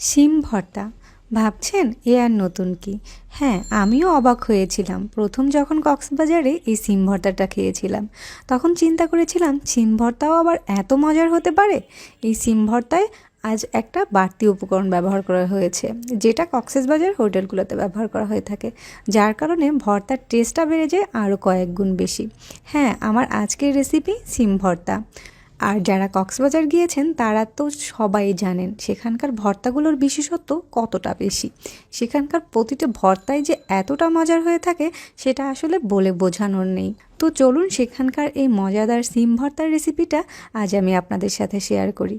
শিম ভর্তা। ভাবছেন, এ আর নতুন কি? হ্যাঁ আমিও অবাক হয়েছিলাম। প্রথম যখন কক্সবাজারে এই সিম ভর্তাটা খেয়েছিলাম, তখন চিন্তা করেছিলাম সিম ভর্তাও আবার এত মজার হতে পারে? এই সিম ভর্তায় আজ একটা বাড়তি উপকরণ ব্যবহার করা হয়েছে, যেটা কক্সবাজার হোটেলগুলোতে ব্যবহার করা হয়ে থাকে। যার কারণে ভর্তার টেস্টটা বেড়ে যায় আরও কয়েক গুণ বেশি। হ্যাঁ আমার আজকের রেসিপি সিম ভর্তা। আর যারা কক্সবাজার গিয়েছেন, তারা তো সবাই জানেন সেখানকার ভর্তাগুলোর বিশেষত্ব কতটা বেশি। সেখানকার প্রতিটা ভর্তাই যে এতটা মজার হয়ে থাকে, সেটা আসলে বলে বোঝানোর নেই। তো চলুন সেখানকার এই মজাদার সিম ভর্তার রেসিপিটা আজ আমি আপনাদের সাথে শেয়ার করি।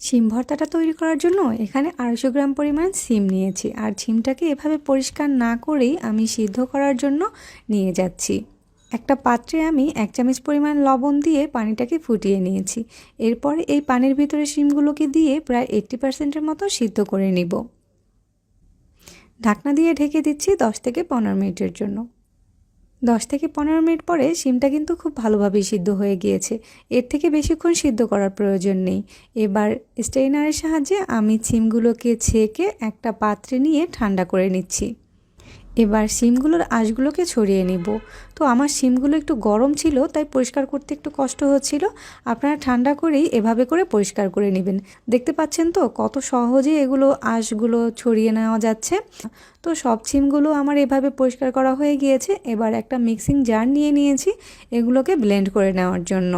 সিম ভর্তাটা তৈরি করার জন্য এখানে আড়াইশো গ্রাম পরিমাণ সিম নিয়েছি। আর সিমটাকে এভাবে পরিষ্কার না করেই আমি সিদ্ধ করার জন্য নিয়ে যাচ্ছি। একটা পাত্রে আমি এক চামচ পরিমাণ লবণ দিয়ে পানিটাকে ফুটিয়ে নিয়েছি। এরপর এই পানির ভিতরে শিমগুলোকে দিয়ে প্রায় এইট্টি পার্সেন্টের মতো সিদ্ধ করে নিব। ঢাকনা দিয়ে ঢেকে দিচ্ছি দশ থেকে পনেরো মিনিটের জন্য। দশ থেকে পনেরো মিনিট পরে শিমটা কিন্তু খুব ভালোভাবেই সিদ্ধ হয়ে গিয়েছে। এর থেকে বেশিক্ষণ সিদ্ধ করার প্রয়োজন নেই। এবার স্টেইনারের সাহায্যে আমি সিমগুলোকে ছেঁকে একটা পাত্রে নিয়ে ঠান্ডা করে নিচ্ছি। এবার সিমগুলোর আঁশগুলোকে ছড়িয়ে নিব। তো আমার সিমগুলো একটু গরম ছিল, তাই পরিষ্কার করতে একটু কষ্ট হচ্ছিল। আপনারা ঠান্ডা করেই এভাবে করে পরিষ্কার করে নেবেন। দেখতে পাচ্ছেন তো কত সহজে এগুলো আঁশগুলো ছড়িয়ে নেওয়া যাচ্ছে। তো সব সিমগুলো আমার এভাবে পরিষ্কার করা হয়ে গিয়েছে। এবার একটা মিক্সিং জার নিয়ে নিয়েছি, এগুলোকে ব্লেন্ড করে নেওয়ার জন্য।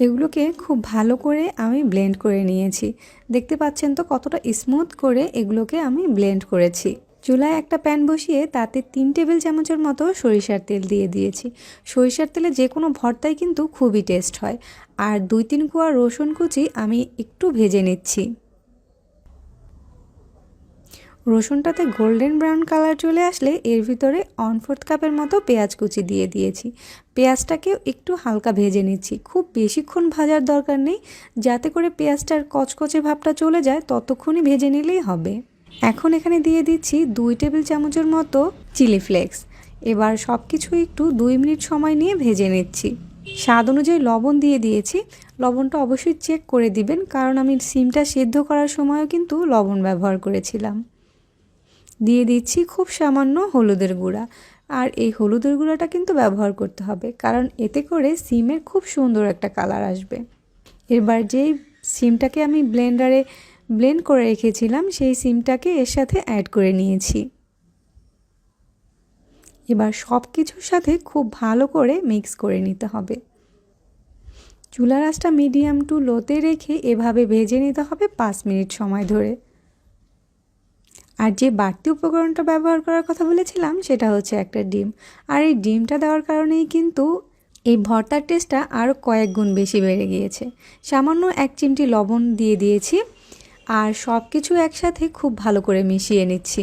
এগুলোকে খুব ভালো করে আমি ব্লেন্ড করে নিয়েছি। দেখতে পাচ্ছেন তো কতটা স্মুথ করে এগুলোকে আমি ব্লেন্ড করেছি। চুলায় একটা প্যান বসিয়ে তাতে তিন টেবিল চামচের মতো সরিষার তেল দিয়ে দিয়েছি। সরিষার তেলে যে কোনো ভর্তাই কিন্তু খুবই টেস্ট হয়। আর দুই তিন কুয়া রসুন কুচি আমি একটু ভেজে নিচ্ছি। রসুনটাতে গোল্ডেন ব্রাউন কালার চলে আসলে এর ভিতরে অন ফোর্থ কাপের মতো পেঁয়াজ কুচি দিয়ে দিয়েছি। পেঁয়াজটাকেও একটু হালকা ভেজে নিচ্ছি। খুব বেশিক্ষণ ভাজার দরকার নেই। যাতে করে পেঁয়াজটার কচকচে ভাবটা চলে যায়, ততক্ষণই ভেজে নিলেই হবে। এখন এখানে দিয়ে দিচ্ছি দুই টেবিল চামচের মতো চিলি ফ্লেক্স। এবার সব কিছু একটু দুই মিনিট সময় নিয়ে ভেজে নিচ্ছি। স্বাদ অনুযায়ী লবণ দিয়ে দিয়েছি। লবণটা অবশ্যই চেক করে দিবেন, কারণ আমি সিমটা সেদ্ধ করার সময়ও কিন্তু লবণ ব্যবহার করেছিলাম। দিয়ে দিচ্ছি খুব সামান্য হলুদের গুঁড়া। আর এই হলুদের গুঁড়াটা কিন্তু ব্যবহার করতে হবে, কারণ এতে করে সিমের খুব সুন্দর একটা কালার আসবে। এবার যেই সিমটাকে আমি ব্লেন্ডারে ব্লেন্ড করে রেখেছিলাম, সেই সিমটাকে এর সাথে অ্যাড করে নিয়েছি। এবার সব কিছুর সাথে খুব ভালো করে মিক্স করে নিতে হবে। চুলা রাসটা মিডিয়াম টু লোতে রেখে এভাবে ভেজে নিতে হবে পাঁচ মিনিট সময় ধরে। আর যে বাড়তি উপকরণটা ব্যবহার করার কথা বলেছিলাম, সেটা হচ্ছে একটা ডিম। আর এই ডিমটা দেওয়ার কারণেই কিন্তু এই ভর্তার টেস্টটা আরও কয়েক গুণ বেশি বেড়ে গিয়েছে। সামান্য এক চিমটি লবণ দিয়ে দিয়েছি আর সব কিছু একসাথে খুব ভালো করে মিশিয়ে নিচ্ছি।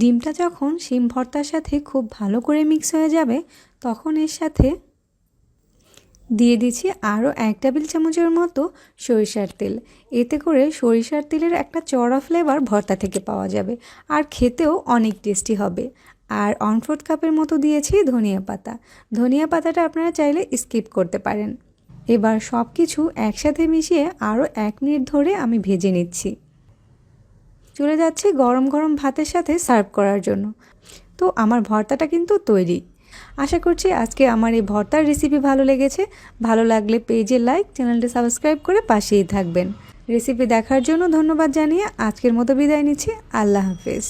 ডিমটা যখন শিম ভর্তার সাথে খুব ভালো করে মিক্স হয়ে যাবে, তখন এর সাথে দিয়ে দিচ্ছি আরও এক টেবিল চামচের মতো সরিষার তেল। এতে করে সরিষার তেলের একটা চড়া ফ্লেভার ভর্তা থেকে পাওয়া যাবে আর খেতেও অনেক টেস্টি হবে। আর অনফোর্থ কাপের মতো দিয়েছি ধনিয়া পাতা। ধনিয়া পাতাটা আপনারা চাইলে স্কিপ করতে পারেন। এবার সব কিছু একসাথে মিশিয়ে আরও এক মিনিট ধরে আমি ভেজে নিচ্ছি। চলে যাচ্ছি গরম গরম ভাতের সাথে সার্ভ করার জন্য। তো আমার ভর্তাটা কিন্তু তৈরি। আশা করছি আজকে আমার এই ভর্তার রেসিপি ভালো লেগেছে। ভালো লাগলে পেজে লাইক চ্যানেলটি সাবস্ক্রাইব করে পাশেই থাকবেন। রেসিপি দেখার জন্য ধন্যবাদ জানিয়ে আজকের মতো বিদায় নিচ্ছি। আল্লাহ হাফেজ।